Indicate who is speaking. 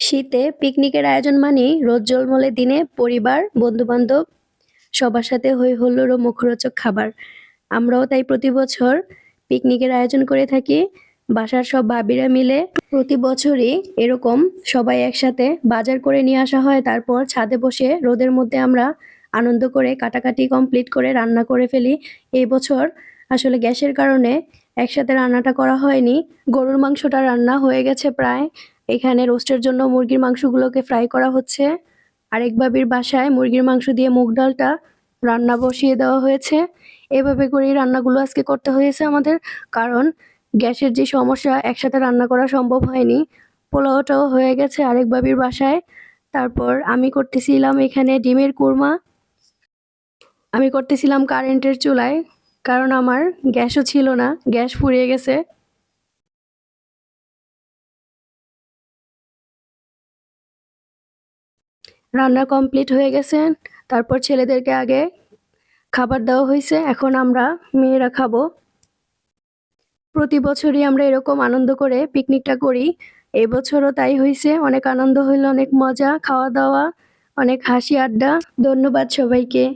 Speaker 1: শীতে পিকনিকের আয়োজন মানেই রোদ ঝলমলে দিনে পরিবার, বন্ধু-বান্ধব সবার সাথে হই হুল্লোড় ও মুখরোচক খাবার। আমরাও তাই প্রতি বছর পিকনিকের আয়োজন করে থাকি বাসার সব ভাবিরা মিলে। প্রতি বছরই এরকম সবাই একসাথে বাজার করে নিয়ে আসা হয় তারপর ছাদে বসে রোদের মধ্যে আমরা আনন্দ করে কাটাকাটি কমপ্লিট করে রান্না করে ফেলি। এই বছর আসলে গ্যাসের কারণে একসাথে রান্নাটা করা হয়নি। গরুর মাংসটা রান্না হয়ে গেছে প্রায়। এখানে রোস্টের জন্য মুরগির মাংসগুলোকে ফ্রাই করা হচ্ছে। আরেক ভাবির বাসায় মুরগির মাংস দিয়ে মুগ ডালটা রান্না বসিয়ে দেওয়া হয়েছে। এভাবে করেই রান্নাগুলো আজকে করতে হয়েছে আমাদের। কারণ গ্যাসের যে সমস্যা একসাথে রান্না করা সম্ভব হয়নি। পোলাওটাও হয়ে গেছে আরেক ভাবির বাসায়। তারপর আমি করতেছিলাম এখানে ডিমের কুরমা। আমি করতেছিলাম কারেন্টের চুলায়। কারণ আমার গ্যাসও ছিল না, গ্যাস ফুরিয়ে গেছে। রান্না কমপ্লিট হয়ে গেছে। তারপর ছেলেদেরকে আগে খাবার দেওয়া হয়েছে এখন আমরা মেয়েরা খাব। প্রতি বছরই আমরা এরকম আনন্দ করে পিকনিকটা করি। এবছরও তাই হয়েছে অনেক আনন্দ হইল, অনেক মজা, খাওয়া-দাওয়া, অনেক হাসি আড্ডা। ধন্যবাদ সবাইকে।